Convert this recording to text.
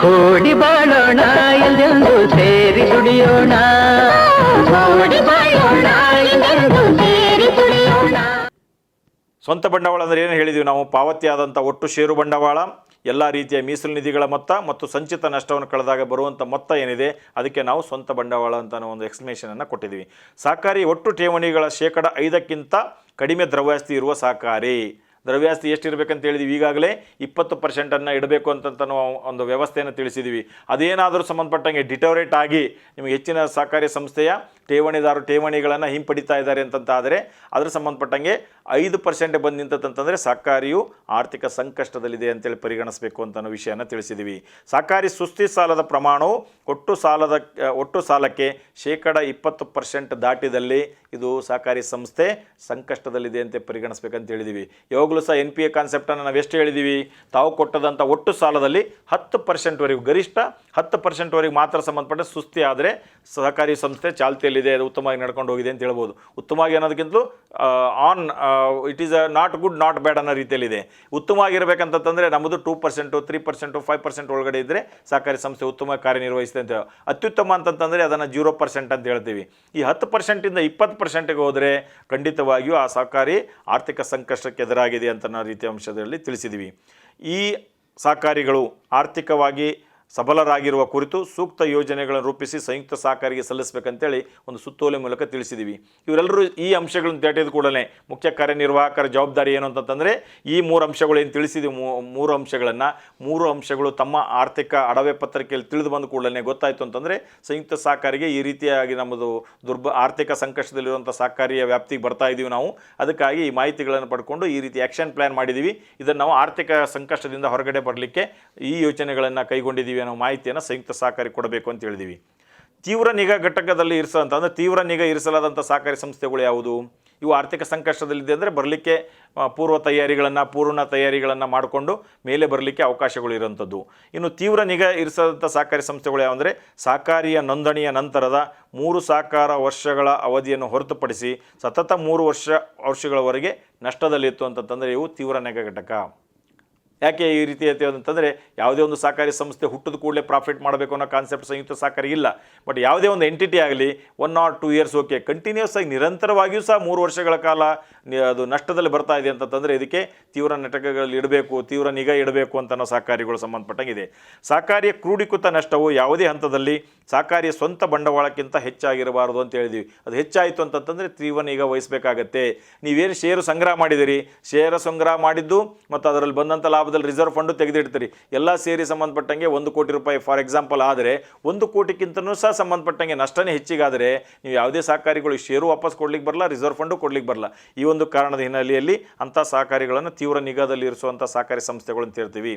ಕೂಡಿ ಬಾಳೋಣ ಎಲ್ಲೆಂದು ಸೇರಿ ದುಡಿಯೋಣ. ಕೂಡಿ ಬಾಳೋಣ ಎಲ್ಲೆಂದು ಸೇರಿ ದುಡಿಯೋಣ. ಸ್ವಂತ ಬಂಡವಾಳ ಅಂದರೆ ಏನು ಹೇಳಿದ್ವಿ ನಾವು? ಪಾವತಿಯಾದಂಥ ಒಟ್ಟು ಷೇರು ಬಂಡವಾಳ ಎಲ್ಲ ರೀತಿಯ ಮೀಸಲು ನಿಧಿಗಳ ಮೊತ್ತ ಮತ್ತು ಸಂಚಿತ ನಷ್ಟವನ್ನು ಕಳೆದಾಗ ಬರುವಂಥ ಮೊತ್ತ ಏನಿದೆ ಅದಕ್ಕೆ ನಾವು ಸ್ವಂತ ಬಂಡವಾಳ ಅಂತ ಒಂದು ಎಕ್ಸ್ಪ್ಲನೇಷನನ್ನು ಕೊಟ್ಟಿದ್ದೀವಿ ಸಹಕಾರಿ ಒಟ್ಟು ಠೇವಣಿಗಳ ಶೇಕಡ ಐದಕ್ಕಿಂತ ಕಡಿಮೆ ದ್ರವ್ಯಾಸ್ತಿ ಇರುವ ಸಹಕಾರಿ ದ್ರವ್ಯಾಸ್ತಿ ಎಷ್ಟು ಇರಬೇಕಂತ ಹೇಳಿದ್ವಿ. ಈಗಾಗಲೇ ಇಪ್ಪತ್ತು ಪರ್ಸೆಂಟನ್ನು ಇಡಬೇಕು ಅಂತ ಒಂದು ವ್ಯವಸ್ಥೆಯನ್ನು ತಿಳಿಸಿದ್ದೀವಿ ಅದೇನಾದರೂ ಸಂಬಂಧಪಟ್ಟಂಗೆ ಡಿಟೋರೇಟ್ ಆಗಿ ನಿಮಗೆ ಹೆಚ್ಚಿನ ಸಹಕಾರಿ ಸಂಸ್ಥೆಯ ಠೇವಣಿದಾರರು ಠೇವಣಿಗಳನ್ನು ಹಿಂಪಡಿತಾ ಇದ್ದಾರೆ ಅಂತಂತಾದರೆ ಅದರ ಸಂಬಂಧಪಟ್ಟಂಗೆ ಐದು ಪರ್ಸೆಂಟ್ ಬಂದು ನಿಂತಂತಂದರೆ ಸಹಕಾರಿಯು ಆರ್ಥಿಕ ಸಂಕಷ್ಟದಲ್ಲಿದೆ ಅಂತೇಳಿ ಪರಿಗಣಿಸಬೇಕು ಅಂತ ವಿಷಯನ ತಿಳಿಸಿದ್ದೀವಿ ಸಹಕಾರಿ ಸುಸ್ತಿ ಸಾಲದ ಪ್ರಮಾಣವು ಒಟ್ಟು ಸಾಲದ, ಒಟ್ಟು ಸಾಲಕ್ಕೆ ಶೇಕಡ ಇಪ್ಪತ್ತು ಪರ್ಸೆಂಟ್ ದಾಟಿದಲ್ಲಿ ಇದು ಸಹಕಾರಿ ಸಂಸ್ಥೆ ಸಂಕಷ್ಟದಲ್ಲಿದೆ ಅಂತ ಪರಿಗಣಿಸ್ಬೇಕಂತ ಹೇಳಿದ್ದೀವಿ ಯಾವಾಗಲೂ ಸಹ ಎನ್ ಪಿ ಎ ಕಾನ್ಸೆಪ್ಟನ್ನು ನಾವು ಎಷ್ಟು ಹೇಳಿದ್ದೀವಿ ತಾವು ಕೊಟ್ಟದಂಥ ಒಟ್ಟು ಸಾಲದಲ್ಲಿ ಹತ್ತು ಪರ್ಸೆಂಟ್ವರೆಗೂ ಗರಿಷ್ಠ ಹತ್ತು ಪರ್ಸೆಂಟ್ವರೆಗೆ ಮಾತ್ರ ಸಂಬಂಧಪಟ್ಟ ಸುಸ್ತಿ ಆದರೆ ಸಹಕಾರಿ ಸಂಸ್ಥೆ ಚಾಲ್ತಿಯಲ್ಲಿದೆ ಅದು ಉತ್ತಮವಾಗಿ ನಡ್ಕೊಂಡು ಹೋಗಿದೆ ಅಂತ ಹೇಳ್ಬೋದು. ಉತ್ತಮವಾಗಿ ಅನ್ನೋದಕ್ಕಿಂತಲೂ on it is a not good not bad ಅನ್ನೋ ರೀತಿಯಲ್ಲಿದೆ. ಉತ್ತಮವಾಗಿರಬೇಕಂತಂದರೆ ನಮ್ಮದು two percent three percent five percent ಒಳಗಡೆ ಇದ್ದರೆ ಸಹಕಾರಿ ಸಂಸ್ಥೆ ಉತ್ತಮ ಕಾರ್ಯನಿರ್ವಹಿಸಿದೆ ಅಂತ. ಅತ್ಯುತ್ತಮ ಅಂತಂತಂದರೆ ಅದನ್ನು ಜೀರೋ ಪರ್ಸೆಂಟ್ ಅಂತ ಹೇಳ್ತೀವಿ. ಈ ಹತ್ತು ಪರ್ಸೆಂಟಿಂದ ಇಪ್ಪತ್ತು ಪರ್ಸೆಂಟಿಗೆ ಹೋದರೆ ಖಂಡಿತವಾಗಿಯೂ ಆ ಸಹಕಾರಿ ಆರ್ಥಿಕ ಸಂಕಷ್ಟಕ್ಕೆ ಎದುರಾಗಿದೆ ಅಂತ ನಾವು ರೀತಿಯ ಅಂಶದಲ್ಲಿ ತಿಳಿಸಿದ್ದೀವಿ ಈ ಸಹಕಾರಿಗಳು ಆರ್ಥಿಕವಾಗಿ ಸಬಲರಾಗಿರುವ ಕುರಿತು ಸೂಕ್ತ ಯೋಜನೆಗಳನ್ನು ರೂಪಿಸಿ ಸಂಯುಕ್ತ ಸಹಕಾರಿಗೆ ಸಲ್ಲಿಸಬೇಕಂತೇಳಿ ಒಂದು ಸುತ್ತೋಲೆ ಮೂಲಕ ತಿಳಿಸಿದ್ದೀವಿ ಇವರೆಲ್ಲರೂ ಈ ಅಂಶಗಳನ್ನು ದಾಟಿದ ಕೂಡಲೇ ಮುಖ್ಯ ಕಾರ್ಯನಿರ್ವಾಹಕರ ಜವಾಬ್ದಾರಿ ಏನು ಅಂತಂತಂದರೆ, ಈ ಮೂರು ಅಂಶಗಳು ಏನು ತಿಳಿಸಿದ್ವಿ, ಮೂ- ಮೂರು ಅಂಶಗಳನ್ನು, ಮೂರು ಅಂಶಗಳು ತಮ್ಮ ಆರ್ಥಿಕ ಅಡವೆ ಪತ್ರಿಕೆಯಲ್ಲಿ ತಿಳಿದು ಬಂದ ಕೂಡಲೇ ಗೊತ್ತಾಯಿತು ಅಂತಂದರೆ, ಸಂಯುಕ್ತ ಸಹಕಾರಿಗೆ ಈ ರೀತಿಯಾಗಿ ನಮ್ಮದು ದುರ್ಬ, ಆರ್ಥಿಕ ಸಂಕಷ್ಟದಲ್ಲಿರುವಂಥ ಸಹಕಾರಿಯ ವ್ಯಾಪ್ತಿಗೆ ಬರ್ತಾ ಇದ್ದೀವಿ ನಾವು. ಅದಕ್ಕಾಗಿ ಈ ಮಾಹಿತಿಗಳನ್ನು ಪಡ್ಕೊಂಡು ಈ ರೀತಿ ಆ್ಯಕ್ಷನ್ ಪ್ಲ್ಯಾನ್ ಮಾಡಿದ್ದೀವಿ ಇದನ್ನು ನಾವು ಆರ್ಥಿಕ ಸಂಕಷ್ಟದಿಂದ ಹೊರಗಡೆ ಬರಲಿಕ್ಕೆ ಈ ಯೋಜನೆಗಳನ್ನು ಕೈಗೊಂಡಿದ್ದೀವಿ ಅನ್ನೋ ಮಾಹಿತಿಯನ್ನು ಸಂಯುಕ್ತ ಸಹಕಾರಿ ಕೊಡಬೇಕು ಅಂತ ಹೇಳಿದ್ದೀವಿ ತೀವ್ರ ನಿಗಾ ಘಟಕದಲ್ಲಿ ಇರಿಸೋಂಥ ಅಂದರೆ ತೀವ್ರ ನಿಗಾ ಇರಿಸಲಾದಂಥ ಸಹಕಾರಿ ಸಂಸ್ಥೆಗಳು ಯಾವುದು? ಇವು ಆರ್ಥಿಕ ಸಂಕಷ್ಟದಲ್ಲಿದೆ ಅಂದರೆ ಬರಲಿಕ್ಕೆ ಪೂರ್ವ ತಯಾರಿಗಳನ್ನು, ಪೂರ್ಣ ತಯಾರಿಗಳನ್ನು ಮಾಡಿಕೊಂಡು ಮೇಲೆ ಬರಲಿಕ್ಕೆ ಅವಕಾಶಗಳು ಇರೋಂಥದ್ದು ಇನ್ನು ತೀವ್ರ ನಿಗಾ ಇರಿಸದಂಥ ಸಹಕಾರಿ ಸಂಸ್ಥೆಗಳು ಯಾವಂದರೆ ಸಹಕಾರಿಯ ನೋಂದಣಿಯ ನಂತರದ ಮೂರು ಸಹಕಾರ ವರ್ಷಗಳ ಅವಧಿಯನ್ನು ಹೊರತುಪಡಿಸಿ ಸತತ ಮೂರು ವರ್ಷ, ವರ್ಷಗಳವರೆಗೆ ನಷ್ಟದಲ್ಲಿತ್ತು ಅಂತಂತಂದರೆ ಇವು ತೀವ್ರ ನಿಗಾ ಘಟಕ. ಯಾಕೆ ಈ ರೀತಿ ಅಂತಂದರೆ ಯಾವುದೇ ಒಂದು ಸಹಕಾರಿ ಸಂಸ್ಥೆ ಹುಟ್ಟಿದ ಕೂಡಲೇ ಪ್ರಾಫಿಟ್ ಮಾಡಬೇಕು ಅನ್ನೋ ಕಾನ್ಸೆಪ್ಟ್ ಸಂಯುಕ್ತ ಸಹಕಾರಿ ಇಲ್ಲ. ಬಟ್ ಯಾವುದೇ ಒಂದು ಎಂಟಿಟಿ ಆಗಲಿ one or two years okay continuous ಆಗಿ ನಿರಂತರವಾಗಿಯೂ ಸಹ ಮೂರು ವರ್ಷಗಳ ಕಾಲ ಅದು ನಷ್ಟದಲ್ಲಿ ಬರ್ತಾ ಇದೆ ಅಂತಂದರೆ ಇದಕ್ಕೆ ತೀವ್ರ ನಟಕಗಳಲ್ಲಿ ಇಡಬೇಕು, ತೀವ್ರ ನಿಗಾ ಇಡಬೇಕು ಅಂತ ಸಹಕಾರಿಗಳು ಸಂಬಂಧಪಟ್ಟಂಗಿದೆ. ಸಹಕಾರಿಯ ಕ್ರೂಢೀಕೃತ ನಷ್ಟವು ಯಾವುದೇ ಹಂತದಲ್ಲಿ ಸಹಕಾರಿಯ ಸ್ವಂತ ಬಂಡವಾಳಕ್ಕಿಂತ ಹೆಚ್ಚಾಗಿರಬಾರದು ಅಂತ ಹೇಳಿದ್ವಿ. ಅದು ಹೆಚ್ಚಾಯಿತು ಅಂತಂತಂದರೆ ತೀವ್ರ ನಿಗಾ ವಹಿಸಬೇಕಾಗತ್ತೆ. ನೀವೇನು ಷೇರು ಸಂಗ್ರಹ ಮಾಡಿದಿರಿ ಷೇರು ಸಂಗ್ರಹ ಮಾಡಿದ್ದು ಮತ್ತು ಅದರಲ್ಲಿ ಬಂದಂಥ ಲಾಭದಲ್ಲಿ ರಿಸರ್ವ್ ಫಂಡು ತೆಗೆದಿಡ್ತೀರಿ. ಎಲ್ಲ ಸೇರಿ ಸಂಬಂಧಪಟ್ಟಂಗೆ ಒಂದು ಕೋಟಿ ರೂಪಾಯಿ ಫಾರ್ ಎಕ್ಸಾಂಪಲ್ ಆದರೆ ಒಂದು ಕೋಟಿಗಿಂತನೂ ಸಹ ಸಂಬಂಧಪಟ್ಟಂಗೆ ನಷ್ಟನೇ ಹೆಚ್ಚಿಗಾದರೆ ನೀವು ಯಾವುದೇ ಸಹಕಾರಿಗಳು ಷೇರು ವಾಪಸ್ ಕೊಡ್ಲಿಕ್ಕೆ ಬರಲ್ಲ, ರಿಸರ್ವ್ ಫಂಡು ಕೊಡ್ಲಿಕ್ಕೆ ಬರಲ್ಲ. ಈ ಒಂದು ಕಾರಣದ ಹಿನ್ನೆಲೆಯಲ್ಲಿ ಅಂಥ ಸಹಕಾರಿಗಳನ್ನು ತೀವ್ರ ನಿಗಾದಲ್ಲಿ ಇರಿಸುವಂಥ ಸಹಕಾರಿ ಸಂಸ್ಥೆಗಳು ಅಂತ ಹೇಳ್ತೀವಿ.